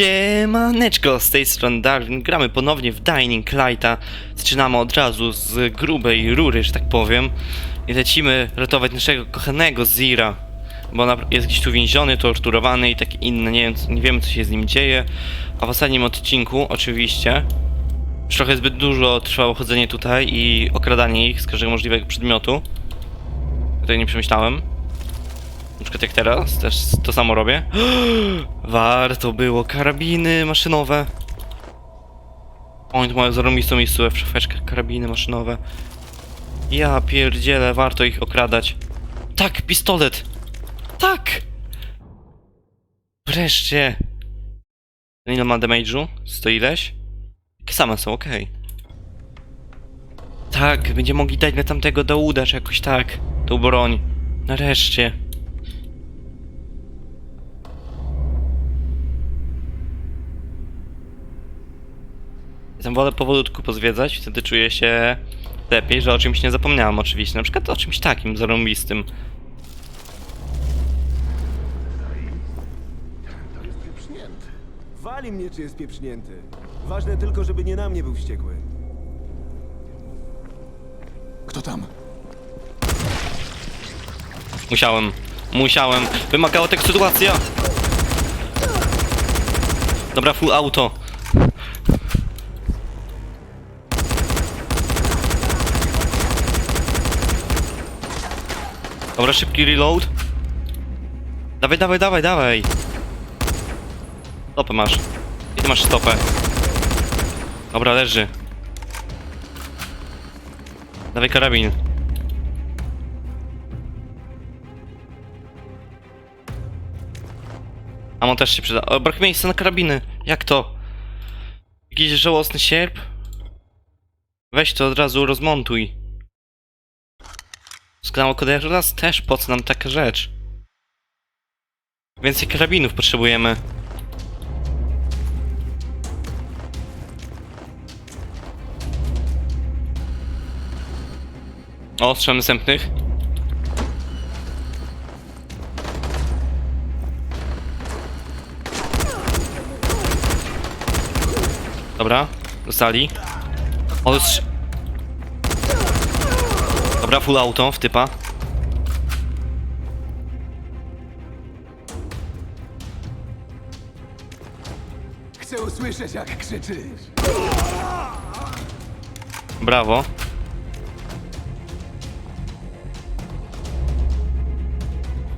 Siemaneczko, z tej strony Darwin, gramy ponownie w Dining Lighta. Zaczynamy od razu z grubej rury, że tak powiem. I lecimy ratować naszego kochanego Zira. Bo jest gdzieś tu więziony, torturowany i takie inne, nie wiem, nie wiemy co się z nim dzieje. A w ostatnim odcinku, oczywiście Już trochę zbyt dużo trwało chodzenie tutaj i okradanie ich z każdego możliwego przedmiotu. Tutaj nie przemyślałem na przykład jak teraz, też to samo robię. Warto było, karabiny maszynowe. Oni tu mają zarąbistą miejscówkę w szafeczkach, karabiny maszynowe. Ja pierdzielę, warto ich okradać. Tak, pistolet! Tak! Wreszcie! Ile ma damage'u? Sto ileś? Takie same są, okej. Tak, będziemy mogli dać na tamtego Dauda, czy jakoś tak. Tą broń. Nareszcie. Ja tam wolę powolutku pozwiedzać, wtedy czuję się lepiej, że o czymś nie zapomniałem oczywiście. Na przykład o czymś takim zarąbistym. Pieprznięty. Wali mnie, czy jest pieprznięty. Ważne tylko, żeby nie na mnie był wściekły. Kto tam? Musiałem. Musiałem. Wymagała tego sytuacja. Dobra, full auto. Dobra, szybki reload. Dawaj, dawaj, dawaj, dawaj. Stopę masz. I ty masz stopę. Dobra, leży. Dawaj karabin. A on też się przyda. O, brak miejsca na karabiny. Jak to? Jakiś żałosny sierp? Weź to od razu rozmontuj. Skanał raz też po co nam taka rzecz? Więcej karabinów potrzebujemy. O, strzałem następnych. Dobra, dostali. O, Dobra, full auto w typa. Chcę usłyszeć, jak krzyczysz. Brawo.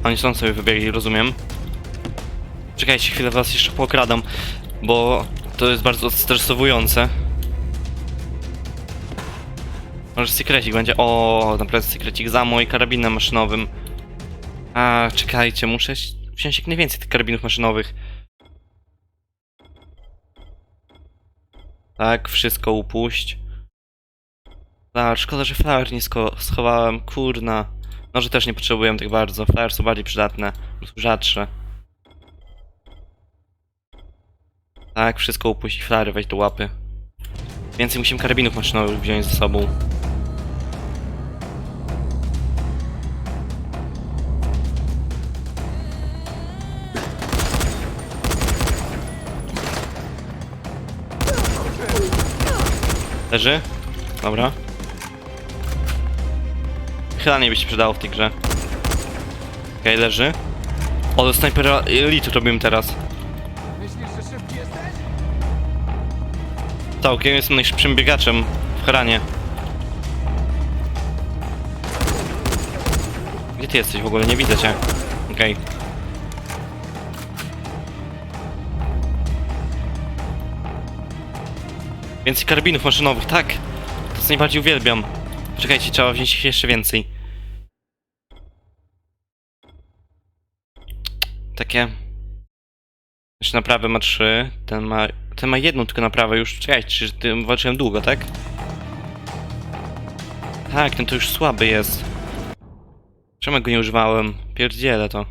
Oni są sobie wybiegli, rozumiem. Czekajcie chwilę, was jeszcze pokradam, bo to jest bardzo stresowujące. Może sekrecik będzie. O, naprawdę sekrecik za mój karabinem maszynowym. A, czekajcie, muszę wziąć jak najwięcej tych karabinów maszynowych. Tak, wszystko upuść. Flower, szkoda, że flower nie schowałem, kurna. Może też nie potrzebuję tak bardzo, flower są bardziej przydatne, rzadsze. Tak, wszystko upuść, flower weź do łapy. Więcej musimy karabinów maszynowych wziąć ze sobą. Leży? Dobra. Chyba nie by się przydało w tej grze. Okej, leży. O, do snajpera elite robimy teraz. Myślisz, że szybki jesteś? Całkiem jestem najszybszym biegaczem w Haranie. Gdzie ty jesteś w ogóle? Nie widzę cię. Okej. Więcej karabinów maszynowych, tak! To co najbardziej uwielbiam. Czekajcie, trzeba wziąć ich jeszcze więcej. Takie... Jeszcze naprawę ma trzy, ten ma... Ten ma jedną tylko naprawę już. Czekajcie, czy tym walczyłem długo, tak? Tak, ten to już słaby jest. Czemu go nie używałem? Pierdzielę to.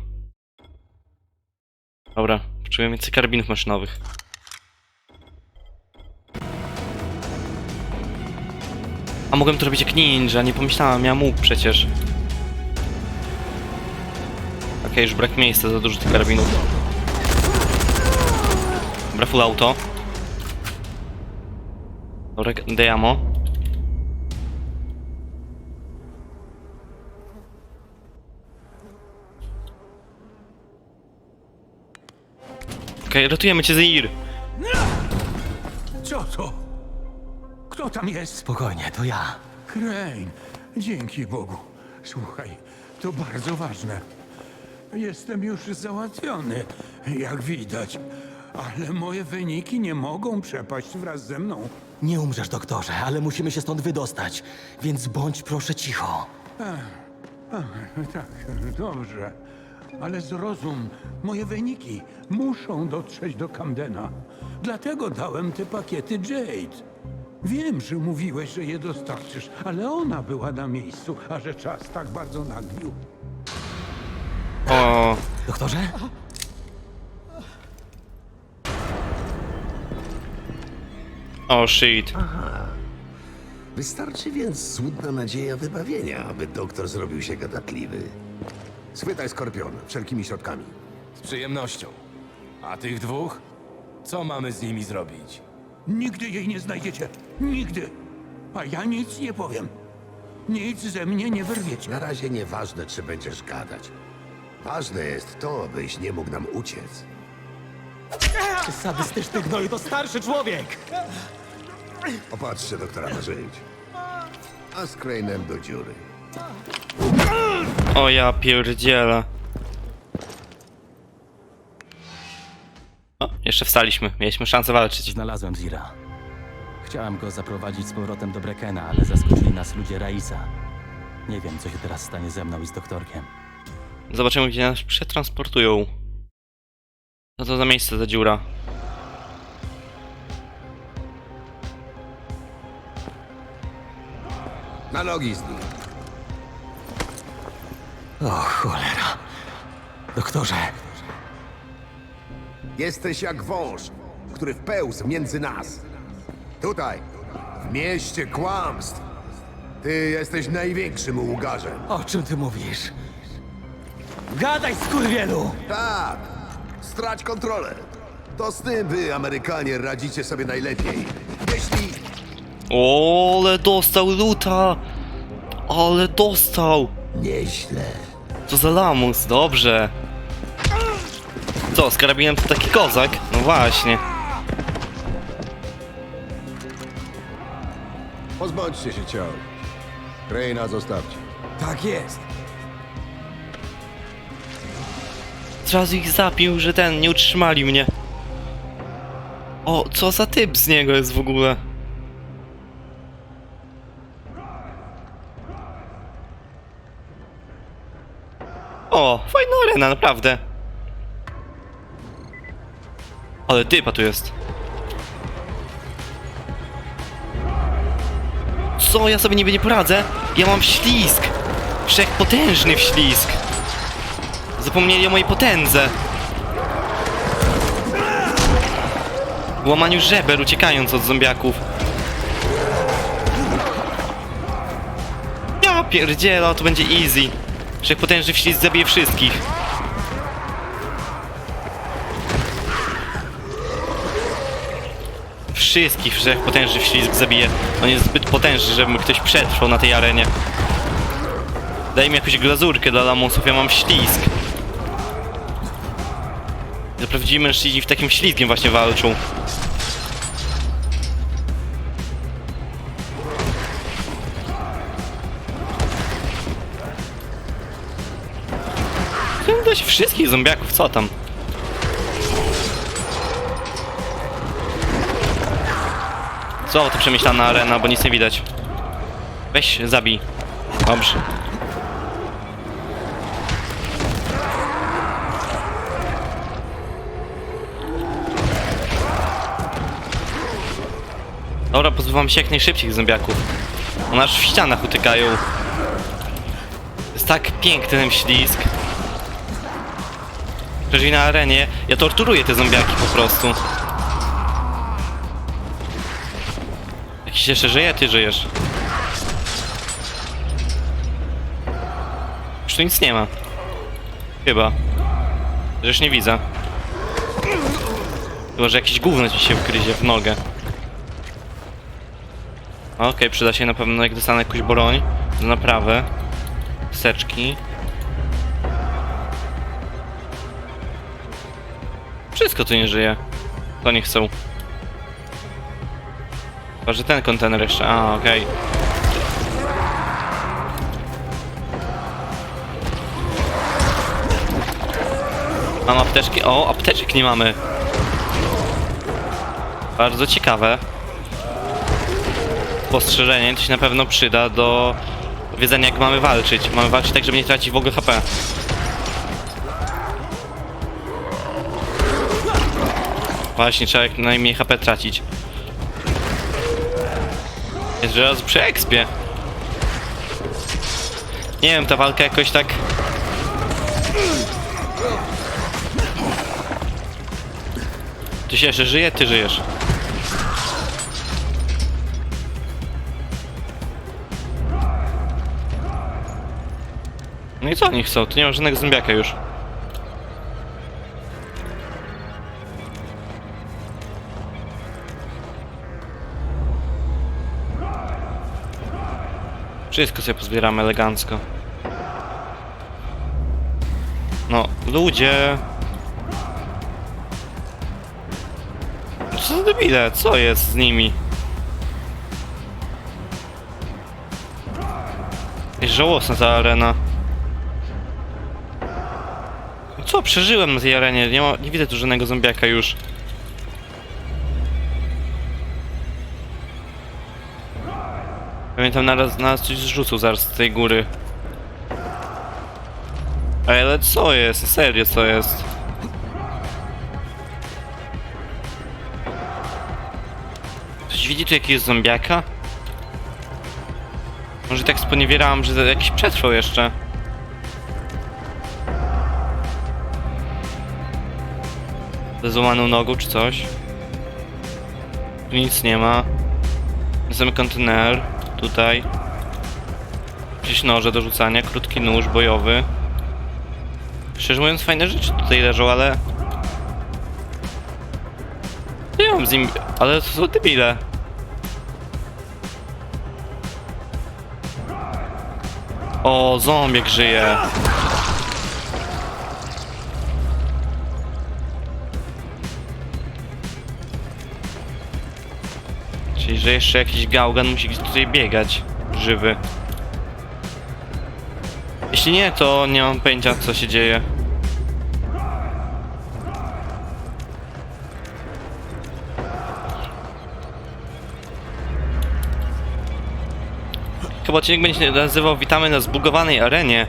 Dobra, potrzebuję więcej karabinów maszynowych. A mogłem to robić jak ninja, nie pomyślałem, ja mógł przecież. Okej, już brak miejsca, za dużo tych karabinów. Dobra, full auto. Dobra, daj ammo. Okej, ratujemy cię, Zair. Co to? Kto tam jest? Spokojnie, to ja. Crane. Dzięki Bogu. Słuchaj, to bardzo ważne. Jestem już załatwiony, jak widać. Ale moje wyniki nie mogą przepaść wraz ze mną. Nie umrzesz, doktorze, ale musimy się stąd wydostać. Więc bądź proszę cicho. Tak, dobrze. Ale zrozum, moje wyniki muszą dotrzeć do Camdena. Dlatego dałem te pakiety Jade. Wiem, że mówiłeś, że je dostarczysz, ale ona była na miejscu, a że czas tak bardzo naglił. O, Doktorze? o shit. Wystarczy więc złudna nadzieja wybawienia, aby doktor zrobił się gadatliwy. Schwytaj skorpion wszelkimi środkami. Z przyjemnością. A tych dwóch? Co mamy z nimi zrobić? Nigdy jej nie znajdziecie. Nigdy. A ja nic nie powiem. Nic ze mnie nie wyrwiecie. Na razie nieważne, czy będziesz gadać. Ważne jest to, byś nie mógł nam uciec. Ty sadystyczny gnoju to starszy człowiek! Opatrzcie doktora na żyć. A z Crane'em do dziury. O ja pierdzielę. O, jeszcze wstaliśmy. Mieliśmy szansę walczyć. Znalazłem Zira. Chciałem go zaprowadzić z powrotem do Brekena, ale zaskoczyli nas ludzie Raisa. Nie wiem, co się teraz stanie ze mną i z doktorkiem. Zobaczymy, gdzie nas przetransportują. Co to za miejsce, ta dziura? Na nogi z nim. O cholera. Doktorze, Jesteś jak wąż, który wpełzł między nas. Tutaj, w mieście kłamstw. Ty jesteś największym łgarzem. o czym ty mówisz? Gadaj, skurwielu! Tak, strać kontrolę. To z tym wy, Amerykanie, radzicie sobie najlepiej. Jeśli O, ale dostał luta! Ale dostał! Nieźle. Co za lamus, dobrze. Co, z karabinem to taki kozak? No właśnie. Pozbądźcie się ciał. Reina zostawcie. Tak jest. Zrazu ich zapił, że ten, nie utrzymali mnie. O, co za typ z niego jest w ogóle? O, fajna arena, naprawdę. Ale typa tu jest. Co, ja sobie niby nie poradzę? Ja mam ślizg! Wszechpotężny wślizg! Zapomnieli o mojej potędze. W łamaniu żeber, uciekając od zombiaków. Ja pierdziela, to będzie easy. Wszechpotężny wślizg zabije wszystkich. Wszystkich wszechpotężny wślizg zabije. On jest zbyt potężny, żeby ktoś przetrwał na tej arenie. Daj mi jakąś glazurkę dla lamusów, ja mam ślizg. Za prawdziwi mężczyźni w takim ślizgiem właśnie walczą. Dać wszystkich zombiaków, co tam? Co to przemyślana arena, bo nic nie widać. Weź, zabij. Dobrze. Dobra, pozbywam się jak najszybciej zombiaków. One aż w ścianach utykają. Jest tak piękny ten ślizg. Jeżeli na arenie, ja torturuję te zombiaki po prostu. Jak się cieszę, że ja ty żyjesz. Już tu nic nie ma. Chyba. Już nie widzę. Chyba, że jakieś gówno ci się wgryzie w nogę. Okej, przyda się na pewno jak dostanę jakąś broń do naprawy. Seczki. Wszystko tu nie żyje. To nie chcą. Chyba, że ten kontener jeszcze. A, okej. Mam apteczki. O, apteczek nie mamy. Bardzo ciekawe. Postrzeżenie to się na pewno przyda do wiedzenia jak mamy walczyć. Mamy walczyć tak, żeby nie tracić w ogóle HP. Właśnie, trzeba jak najmniej HP tracić. Jest raz przy expie. Nie wiem, ta walka jakoś tak... Ty się jeszcze żyje? Ty żyjesz. No i co oni chcą? Tu nie ma żadnego zombiaka już. Wszystko sobie pozbieramy elegancko. No, ludzie... Co za debile? Co jest z nimi? Jest żałosna ta arena. Co? Przeżyłem na tej arenie. Nie, ma, nie widzę tu żadnego zombiaka już. Pamiętam, naraz nas coś zrzucał zaraz z tej góry. Ej, ale co jest? Serio, co jest? Ktoś widzi tu jakiś zombiaka? Może tak sponiewierałam, że jakiś przetrwał jeszcze. Ze złamaną nogą czy coś. Tu nic nie ma. Mamy kontener. Tutaj. Jakieś noże do rzucania, krótki nóż bojowy. Szczerze mówiąc fajne rzeczy tutaj leżą, ale... Nie mam z nim... Ale to są debile. O, zombiek żyje. Czyli, że jeszcze jakiś gałgan musi tutaj biegać. Żywy. Jeśli nie, to nie mam pojęcia co się dzieje. Chyba odcinek będzie się nazywał Witamy na zbugowanej arenie.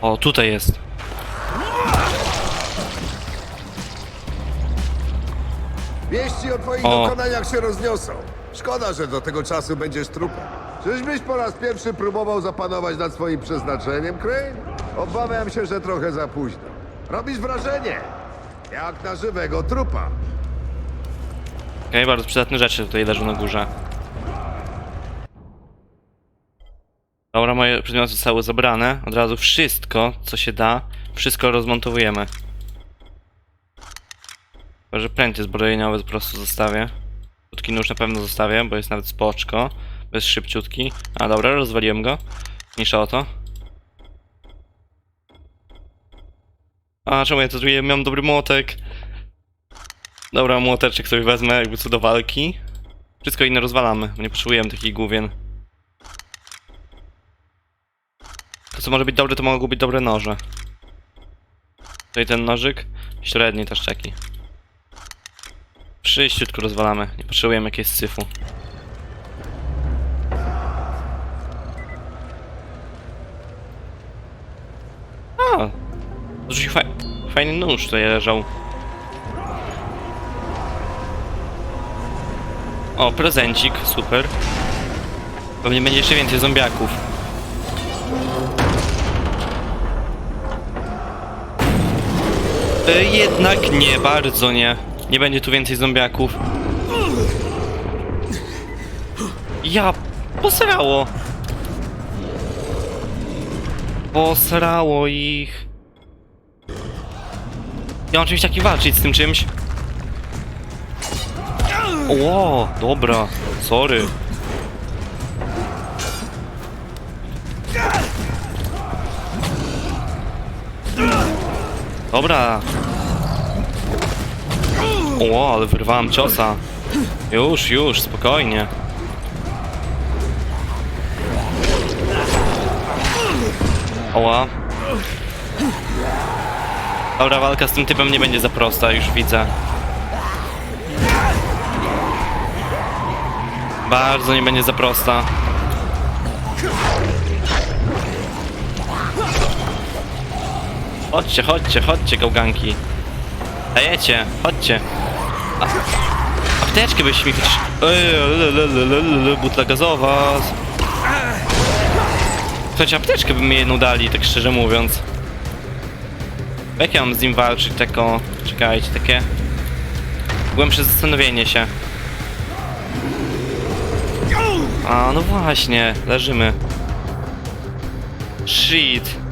O, tutaj jest. Twoich O. dokonaniach się rozniosą. Szkoda, że do tego czasu będziesz trupem. Czyżbyś po raz pierwszy próbował zapanować nad swoim przeznaczeniem, Crane? Obawiam się, że trochę za późno. Robisz wrażenie, jak na żywego trupa. Okej, bardzo przydatne rzeczy tutaj leżą na górze. Dobra, moje przedmioty zostały zabrane. Od razu wszystko, co się da, wszystko rozmontowujemy. Chyba, że pręty zbrojeniowe po prostu zostawię. Krótki nóż na pewno zostawię, bo jest nawet spoczko. Bez szybciutki. A dobra, rozwaliłem go. Mniejsza o to. A czemu ja to tu miałem dobry młotek? Dobra, młoteczek sobie wezmę jakby co do walki. Wszystko inne rozwalamy, nie potrzebujemy takich główien. To co może być dobre, to mogą być dobre noże. Tutaj ten nożyk, średni też czeki. Wszyściutko rozwalamy, nie potrzebujemy jakiegoś syfu. A, rzucił faj fajny nóż tutaj leżał. O, prezencik, super. Pewnie będzie jeszcze więcej zombiaków. Jednak nie, bardzo nie. Nie będzie tu więcej zombiaków. Ja, posrało. Posrało ich. Ja mam czymś takim walczyć z tym czymś. Ło, dobra, sorry. Dobra. Ło, ale wyrwałem ciosa. Już, już, spokojnie. Oła. Dobra, walka z tym typem nie będzie za prosta, już widzę. Bardzo nie będzie za prosta. Chodźcie, chodźcie, chodźcie, gałganki. Dajecie, chodźcie. Apteczkę byś mi le, butla gazowa. Choć apteczkę by mi jedną dali, tak szczerze mówiąc. Jak ja mam z nim walczyć, tako... Czekajcie, takie... Głębsze zastanowienie się. A, no właśnie, leżymy. Shit.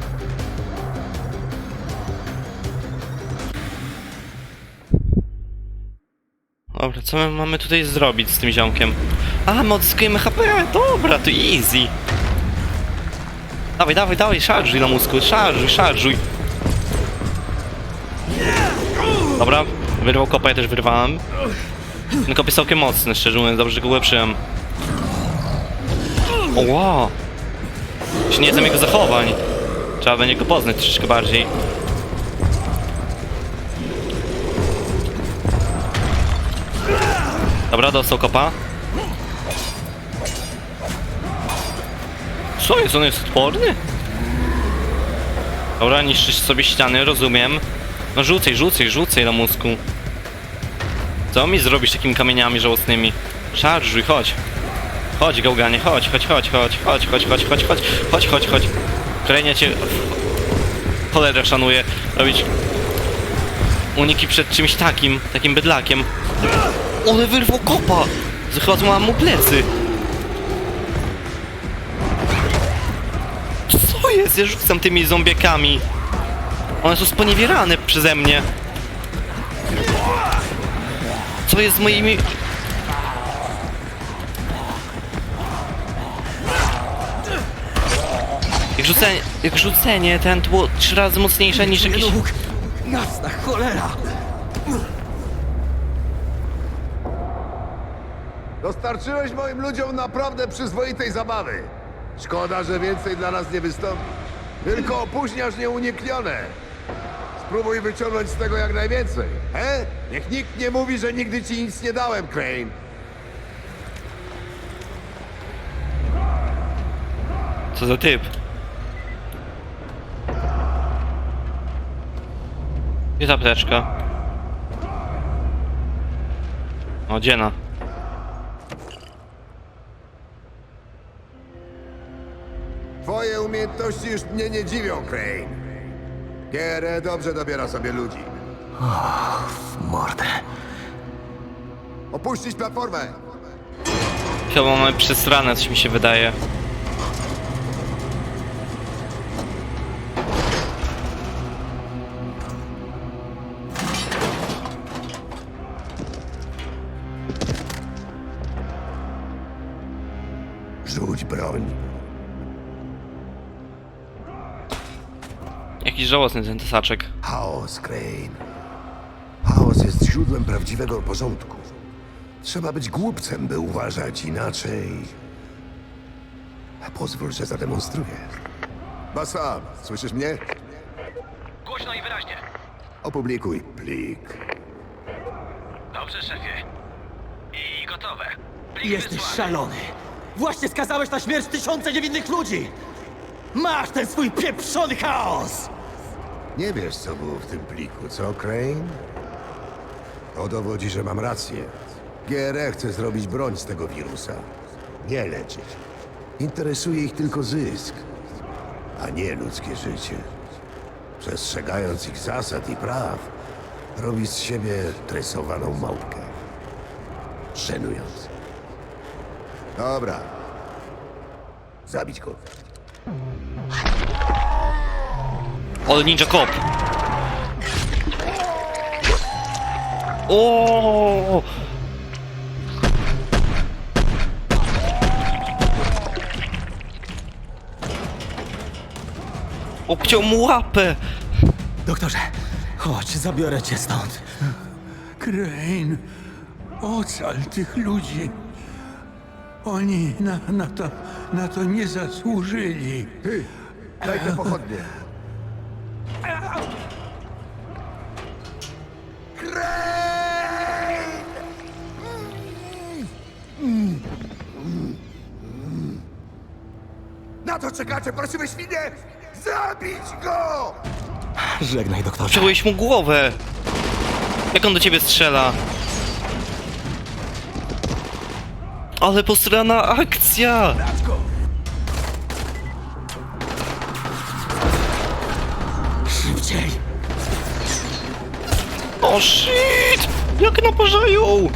Dobra, co my mamy tutaj zrobić z tym ziomkiem? A, my odzyskujemy HP, dobra, to easy. Dawaj, dawaj, dawaj, szarżuj na mózgu, szarżuj, szarżuj. Dobra, wyrwał kopa, ja też wyrwałem. Ten kop jest całkiem mocny, szczerze mówiąc, dobrze że go ulepszyłem. O, wow. Się nie znam jego zachowań. Trzeba będzie go poznać troszeczkę bardziej. Dobra, dostał kopa. Co jest? On jest odporny? Dobra, niszczysz sobie ściany, rozumiem. No rzucaj, rzucaj, rzucaj na mózgu. Co mi zrobisz takimi kamieniami żałosnymi? Szarżuj, chodź. Chodź, gałganie, chodź, chodź, chodź, chodź, chodź, chodź, chodź, chodź, chodź, chodź, chodź, chodź. Kolejnie cię... Cholerę szanuję. Robić... Uniki przed czymś takim, takim bydlakiem. One wyrwał kopa! Chyba złamałem mu plecy. Co jest? Ja rzucam tymi zombiekami. One są sponiewierane przeze mnie. Co jest z moimi... Jak rzucenie, jak rzucenie ten było trzy razy mocniejsze niż jakieś... Jasna cholera! Dostarczyłeś moim ludziom naprawdę przyzwoitej zabawy. Szkoda, że więcej dla nas nie wystąpi. Tylko opóźniasz nieuniknione. Spróbuj wyciągnąć z tego jak najwięcej. He? Niech nikt nie mówi, że nigdy ci nic nie dałem, Crane. Co za typ? Ta apteczka? O, dziena. Umiejętności już mnie nie dziwią, Crane. GRE dobrze dobiera sobie ludzi. Mordę. Opuścić platformę! Chyba mamy przesrane, coś mi się wydaje. Rzuć broń. Jakiś żałosny ten tesaczek. Chaos, Crane. Chaos jest źródłem prawdziwego porządku. Trzeba być głupcem, by uważać inaczej. A pozwól, że zademonstruję. Basa, słyszysz mnie? Głośno i wyraźnie. Opublikuj plik. Dobrze, szefie. I gotowe. Plik Jesteś wysłany. szalony! Właśnie skazałeś na śmierć tysiące niewinnych ludzi! Masz ten swój pieprzony chaos! Nie wiesz, co było w tym pliku, co, Crane? To dowodzi, że mam rację. GRE chce zrobić broń z tego wirusa. Nie leczyć. Interesuje ich tylko zysk, a nie ludzkie życie. Przestrzegając ich zasad i praw, robi z siebie tresowaną małpkę. Szenując. Dobra. Zabić go. O, Ninja Cop! O! Obciął mu łapę! Doktorze, chodź, zabiorę cię stąd. Crane, ocal tych ludzi. Oni na, na, to, na to nie zasłużyli. Ty, daj te pochodnie. Na to czekacie, prosimy świnie! Zabić go! Żegnaj, doktorze. Przebyłeś mu głowę! Jak on do ciebie strzela? Ale postrana akcja! Szybciej. O shit! Jak naparzają!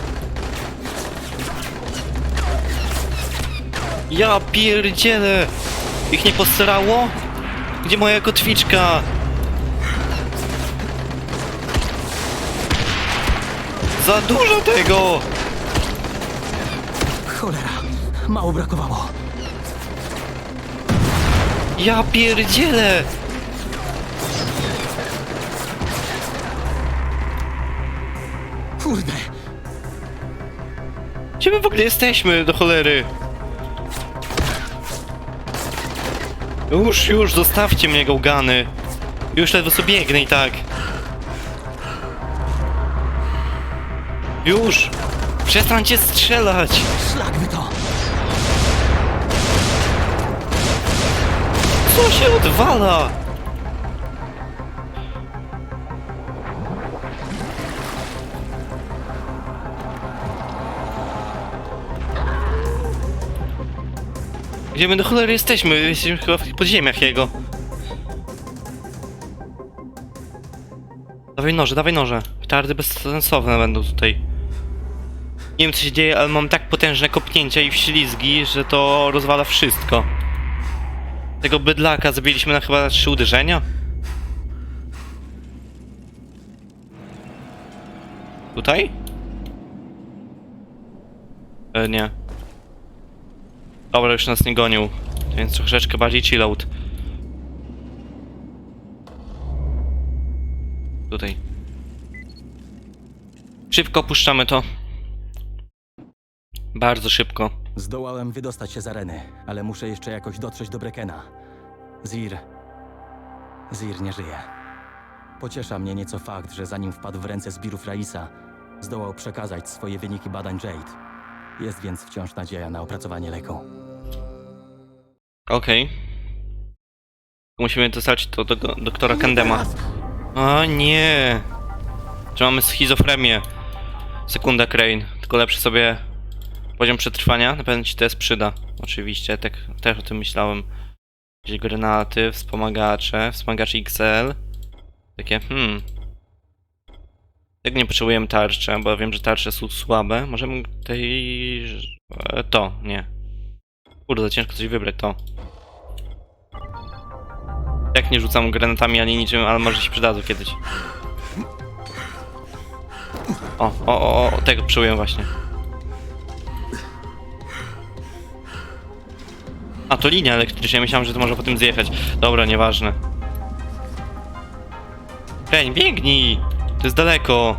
Ja pierdzielę! Ich nie posrało? Gdzie moja kotwiczka? Za dużo tego! Cholera, mało brakowało. Ja pierdzielę! Kurde, Gdzie my w ogóle jesteśmy, do cholery? Już, już, zostawcie mnie, gałgany. Już ledwo sobie biegnę i tak. Już! Przestańcie strzelać! szlak to. Co się odwala? Gdzie my do cholery jesteśmy? Jesteśmy chyba w podziemiach jego. Dawaj noże, dawaj noże. Tardy bezsensowne będą tutaj. Nie wiem co się dzieje, ale mam tak potężne kopnięcia i wślizgi, że to rozwala wszystko. Tego bydlaka zabiliśmy na chyba trzy uderzenia? Tutaj? E, nie. Dobra, już nas nie gonił. Więc troszeczkę bardziej chillout. Tutaj. Szybko opuszczamy to. Bardzo szybko. Zdołałem wydostać się z areny, ale muszę jeszcze jakoś dotrzeć do Brekena. Zir. Zir nie żyje. Pociesza mnie nieco fakt, że zanim wpadł w ręce zbirów Raisa, zdołał przekazać swoje wyniki badań Jade. Jest więc wciąż nadzieja na opracowanie leku. Okej. Musimy dostać to do do doktora Kandema. O nie! Czy mamy schizofrenię? Sekunda, Crane. Tylko lepszy sobie poziom przetrwania. Na pewno ci test przyda. Oczywiście, tak też o tym myślałem. Gdzieś granaty, wspomagacze, wspomagacze XL. Takie, hmm. Jak nie potrzebujemy tarczy, bo wiem, że tarcze są słabe. Możemy tej... e, To, nie. Kurde, ciężko coś wybrać, to. Jak nie rzucam granatami ani niczym, ale może się przydadzą kiedyś. O, o, o, o, tego przyjąłem właśnie. A, to linia elektryczna, ja myślałem, że to może po tym zjechać. Dobra, nieważne. Kreń, biegnij! To jest daleko.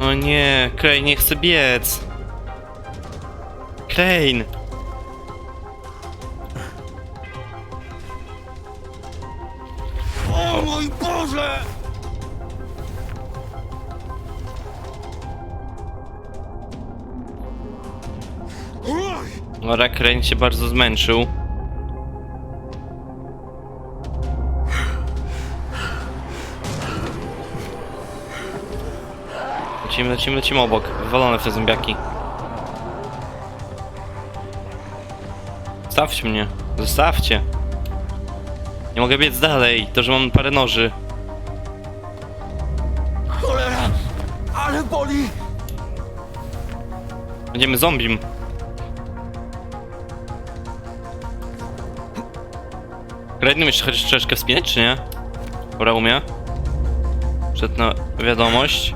O nie, Crane nie chce biec. Crane! Crane się bardzo zmęczył. Lecimy, lecimy, lecimy obok. Wywalone w te zombiaki. Zostawcie mnie. Zostawcie. Nie mogę biec dalej. To, że mam parę noży. Cholera! Ale boli! Będziemy zombim. Kredny jeszcze chociaż troszeczkę wspinać, czy nie? Dobra, umie. Przed na wiadomość.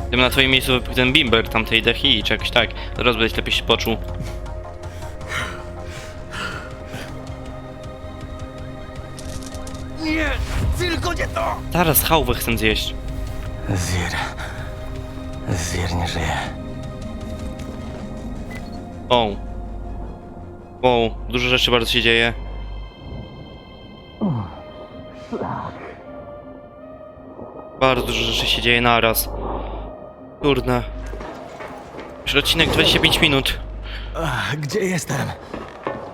Gdybym na twoim miejscu wypił ten bimber tamtej dechi czy jakoś tak, teraz byś lepiej się poczuł. Nie! Tylko nie to! Zaraz chałwę chcę zjeść. Zir. Zir nie żyje. Wow. Wow, dużo rzeczy bardzo się dzieje. Bardzo dużo rzeczy się dzieje naraz. Kurde. Już odcinek 25 minut. Ach, gdzie jestem?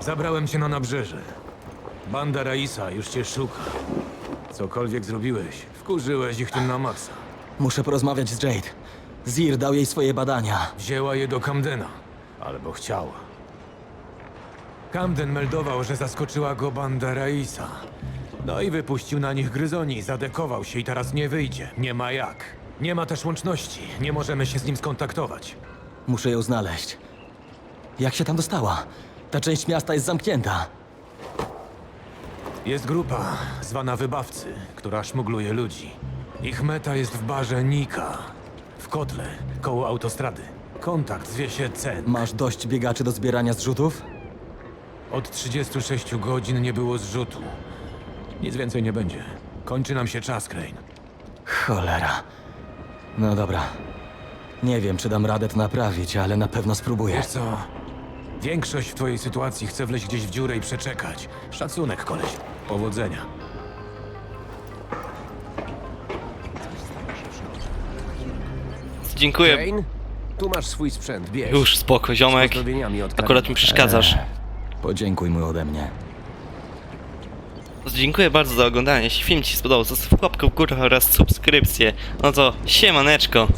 Zabrałem cię na nabrzeże. Banda Raisa już cię szuka. Cokolwiek zrobiłeś, wkurzyłeś ich tym na maksa. Muszę porozmawiać z Jade. Zir dał jej swoje badania. Wzięła je do Camdena. Albo chciała. Camden meldował, że zaskoczyła go banda Raisa. No i wypuścił na nich gryzoni, zadekował się i teraz nie wyjdzie. Nie ma jak. Nie ma też łączności. Nie możemy się z nim skontaktować. Muszę ją znaleźć. Jak się tam dostała? Ta część miasta jest zamknięta. Jest grupa zwana Wybawcy, która szmugluje ludzi. Ich meta jest w barze Nika. W kotle, koło autostrady. Kontakt zwie się Cen. Masz dość biegaczy do zbierania zrzutów? Od 36 godzin nie było zrzutu. Nic więcej nie będzie. Kończy nam się czas, Crane. Cholera. No dobra. Nie wiem, czy dam radę to naprawić, ale na pewno spróbuję. Wiesz co? Większość w twojej sytuacji chce wleźć gdzieś w dziurę i przeczekać. Szacunek, koleś. Powodzenia. Dziękuję. Crane, tu masz swój sprzęt, bierz. Już spoko, ziomek. Pozdrowieniami od Akurat mi Karina. przeszkadzasz. Podziękuj mu ode mnie. Dziękuję bardzo za oglądanie. Jeśli film Ci się spodobał, zostaw łapkę w górę oraz subskrypcję. No to siemaneczko.